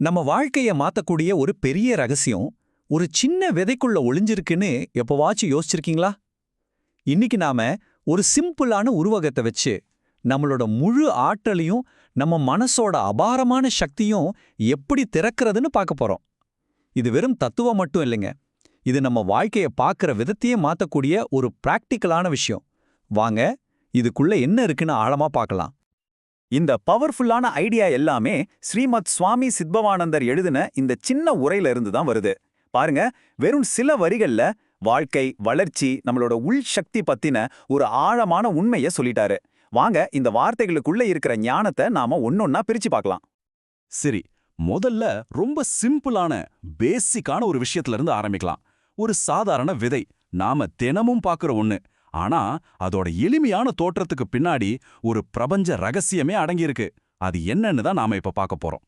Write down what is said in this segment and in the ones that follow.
நம்ம வாழ்க்கைய மாத்தக்கூடிய ஒரு பெரிய ரகசியம் ஒரு சின்ன விதைக்குள்ள ஒளிஞ்சிருக்குன்னு எப்பவாச்சும் யோசிச்சிருக்கீங்களா? இன்னைக்கு நாம ஒரு சிம்பிளான உருவகத்தை வச்சு நம்மளோட முழு ஆற்றலையும் நம்ம மனசோட அபாரமான சக்தியும் எப்படி திறக்கிறதுன்னு பார்க்க போறோம். இது வெறும் தத்துவம் மட்டும் இல்லைங்க. இது நம்ம வாழ்க்கைய பார்க்குற விதத்தையே மாத்தக்கூடிய ஒரு பிராக்டிக்கலான விஷயம். வாங்க இதுக்குள்ள என்ன இருக்குன்னு ஆழமா பார்க்கலாம். இந்த பவர்ஃபுல்லான ஐடியா எல்லாமே ஸ்ரீமத் சுவாமி சித்பவானந்தர் எழுதின இந்த சின்ன உரையில இருந்து தான் வருது. பாருங்க வெறும் சில வரிகள்ல வாழ்க்கை வளர்ச்சி நம்மளோட உள் சக்தி பத்தின ஒரு ஆழமான உண்மைய சொல்லிட்டாரு. வாங்க இந்த வார்த்தைகளுக்குள்ள இருக்கிற ஞானத்தை நாம ஒன்னொன்னா பிரிச்சு பார்க்கலாம். சரி முதல்ல ரொம்ப சிம்பிளான பேசிக்கான ஒரு விஷயத்துல இருந்து ஆரம்பிக்கலாம். ஒரு சாதாரண விதை நாம தினமும் பார்க்குற ஒன்று ஆனா அதோட எளிமையான தோற்றத்துக்கு பின்னாடி ஒரு பிரபஞ்ச ரகசியமே அடங்கியிருக்கு. அது என்னன்னு தான் நாம இப்ப பார்க்க போறோம்.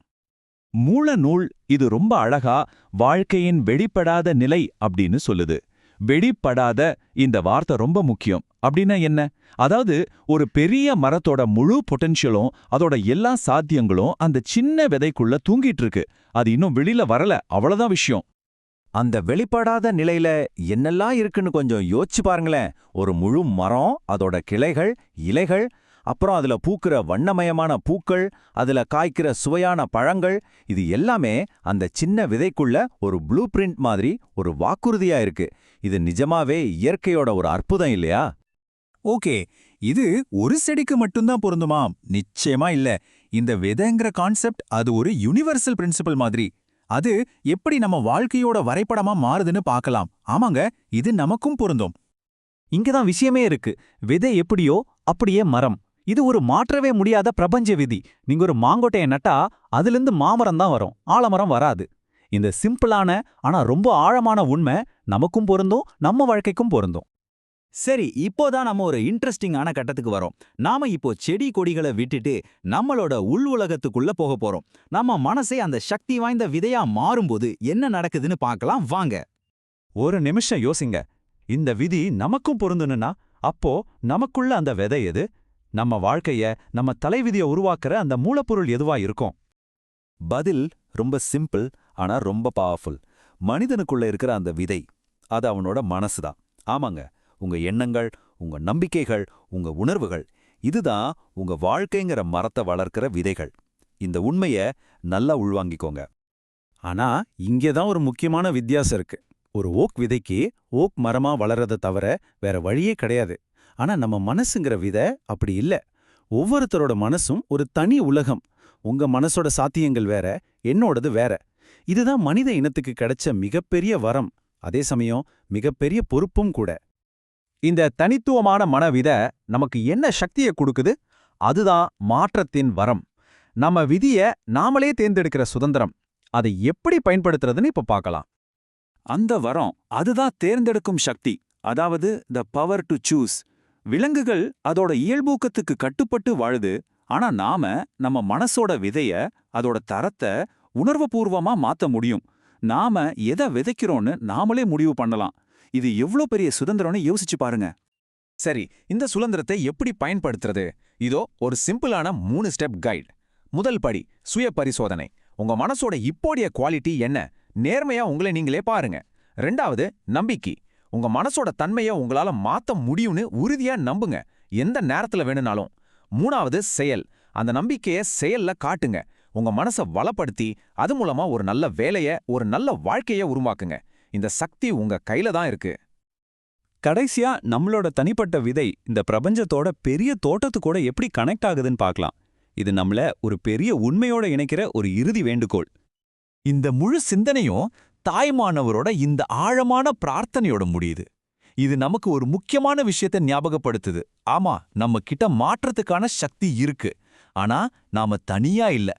மூல நூல் இது ரொம்ப அழகா வாழ்க்கையின் வெளிப்படாத நிலை அப்படின்னு சொல்லுது. வெளிப்படாத இந்த வார்த்தை ரொம்ப முக்கியம். அப்படின்னா என்ன? அதாவது ஒரு பெரிய மரத்தோட முழு பொட்டென்ஷியலும் அதோட எல்லா சாத்தியங்களும் அந்த சின்ன விதைக்குள்ள தூங்கிட்டு இருக்கு. அது இன்னும் வெளியில வரல. அவ்வளவுதான் விஷயம். அந்த வெளிப்படாத நிலையில என்னெல்லாம் இருக்குன்னு கொஞ்சம் யோசிச்சு பாருங்களேன். ஒரு முழு மரம் அதோட கிளைகள் இலைகள் அப்புறம் அதுல பூக்கிற வண்ணமயமான பூக்கள் அதுல காய்க்கிற சுவையான பழங்கள் இது எல்லாமே அந்த சின்ன விதைக்குள்ள ஒரு ப்ளூ பிரிண்ட் மாதிரி ஒரு வாக்குறுதியா இருக்கு. இது நிஜமாவே இயற்கையோட ஒரு அற்புதம் இல்லையா? ஓகே இது ஒரு செடிக்கு மட்டும்தான் பொருந்துமா? நிச்சயமா இல்ல. இந்த விதைங்கிற கான்செப்ட் அது ஒரு யூனிவர்சல் பிரின்சிபல் மாதிரி. அது எப்படி நம்ம வாழ்க்கையோட வரைபடமா மாறுதுன்னு பார்க்கலாம். ஆமாங்க இது நமக்கும் பொருந்தும். இங்கதான் விஷயமே இருக்கு. விதை எப்படியோ அப்படியே மரம். இது ஒரு மாற்றவே முடியாத பிரபஞ்ச விதி. நீங்க ஒரு மாங்கொட்டைய நட்டா அதிலிருந்து மாமரம் தான் வரும். ஆலமரம் வராது. இந்த சிம்பிளான ஆனா ரொம்ப ஆழமான உண்மை நமக்கும் பொருந்தும் நம்ம வாழ்க்கைக்கும் பொருந்தும். சரி இப்போதான் நம்ம ஒரு இன்ட்ரெஸ்டிங்கான கட்டத்துக்கு வரோம். நாம இப்போ செடி கொடிகளை விட்டுட்டு நம்மளோட உள் உலகத்துக்குள்ள போக போறோம். நம்ம மனசே அந்த சக்தி வாய்ந்த விதையா மாறும்போது என்ன நடக்குதுன்னு பார்க்கலாம் வாங்க. ஒரு நிமிஷம் யோசிங்க. இந்த விதி நமக்கும் பொருந்தணும்னா அப்போ நமக்குள்ள அந்த விதை எது? நம்ம வாழ்க்கைய நம்ம தலைவிதிய உருவாக்குற அந்த மூலப்பொருள் எதுவா இருக்கும்? பதில் ரொம்ப சிம்பிள் ஆனா ரொம்ப பவர்ஃபுல் மனிதனுக்குள்ள இருக்கிற அந்த விதை அது அவனோட மனசுதான். ஆமாங்க. உங்க எண்ணங்கள் உங்க நம்பிக்கைகள் உங்க உணர்வுகள் இதுதான் உங்க வாழ்க்கைங்கிற மரத்தை வளர்க்கிற விதைகள். இந்த உண்மைய நல்லா உள்வாங்கிக்கோங்க. ஆனா இங்கேதான் ஒரு முக்கியமான வித்தியாசம் இருக்கு. ஒரு ஓக் விதைக்கு ஓக் மரமா வளர்றதை தவிர வேற வழியே கிடையாது. ஆனா நம்ம மனசுங்கிற விதை அப்படி இல்ல. ஒவ்வொருத்தரோட மனசும் ஒரு தனி உலகம். உங்க மனசோட சாத்தியங்கள் வேற என்னோடது வேற. இதுதான் மனித இனத்துக்கு கிடைச்ச மிகப்பெரிய வரம். அதே சமயம் மிகப்பெரிய பொறுப்பும் கூட. இந்த தனித்துவமான மனவித நமக்கு என்ன சக்திய கொடுக்குது? அதுதான் மாற்றத்தின் வரம். நம்ம விதிய நாமளே தேர்ந்தெடுக்கிற சுதந்திரம். அதை எப்படி பயன்படுத்துறதுன்னு இப்ப பார்க்கலாம். அந்த வரம் அதுதான் தேர்ந்தெடுக்கும் சக்தி. அதாவது த பவர் டு சூஸ் விலங்குகள் அதோட இயல்பூக்கத்துக்கு கட்டுப்பட்டு வாழுது. ஆனா நாம நம்ம மனசோட விதைய அதோட தரத்தை உணர்வுபூர்வமா மாத்த முடியும். நாம எதை விதைக்கிறோன்னு நாமளே முடிவு பண்ணலாம். இது எவ்ளோ பெரிய சுதந்திரம்னு யோசிச்சு பாருங்க. சரி இந்த சுதந்திரத்தை எப்படி பயன்படுத்துறது? இதோ ஒரு சிம்பிளான மூணு ஸ்டெப் கைட். முதல் படி சுய பரிசோதனை. உங்க மனசோட இப்போடைய குவாலிட்டி என்ன? நேர்மையா உங்களை நீங்களே பாருங்க. ரெண்டாவது நம்பிக்கை. உங்க மனசோட தன்மையை உங்களால மாத்த முடியும்னு உறுதியா நம்புங்க. எந்த நேரத்துல வேணும்னாலும். மூணாவது செயல். அந்த நம்பிக்கைய செயல்ல காட்டுங்க. உங்க மனசை வளப்படுத்தி அது மூலமா ஒரு நல்ல வேலைய ஒரு நல்ல வாழ்க்கைய உருவாக்குங்க. இந்த சக்தி உங்க கையில தான் இருக்கு. கடைசியா நம்மளோட தனிப்பட்ட விதை இந்த பிரபஞ்சத்தோட பெரிய தோட்டத்து கூட எப்படி கனெக்ட் ஆகுதுன்னு பார்க்கலாம். இது நம்மள ஒரு பெரிய உண்மையோட இணைக்கிற ஒரு இறுதி வேண்டுகோள். இந்த முழு சிந்தனையும் தாய்மானவரோட இந்த ஆழமான பிரார்த்தனையோட முடியுது. இது நமக்கு ஒரு முக்கியமான விஷயத்தை ஞாபகப்படுத்துது. ஆமா நம்ம கிட்ட மாற்றத்துக்கான சக்தி இருக்கு. ஆனா நாம தனியா இல்ல.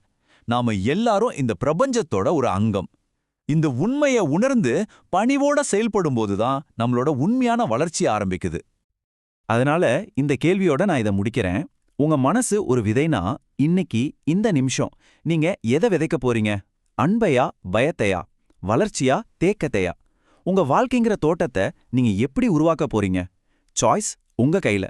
நாம எல்லாரும் இந்த பிரபஞ்சத்தோட ஒரு அங்கம். இந்த உண்மைய உணர்ந்து பணிவோட செயல்படும்போது தான் நம்மளோட உண்மையான வளர்ச்சி ஆரம்பிக்குது. அதனால இந்த கேள்வியோட நான் இதை முடிக்கிறேன். உங்க மனசு ஒரு விதைனா இன்னைக்கு இந்த நிமிஷம் நீங்க எதை விதைக்க போறீங்க? அன்பையா பயத்தையா? வளர்ச்சியா தேக்கத்தையா? உங்க வாழ்க்கைங்கிற தோட்டத்தை நீங்க எப்படி உருவாக்க போறீங்க? சாய்ஸ் உங்க கையில.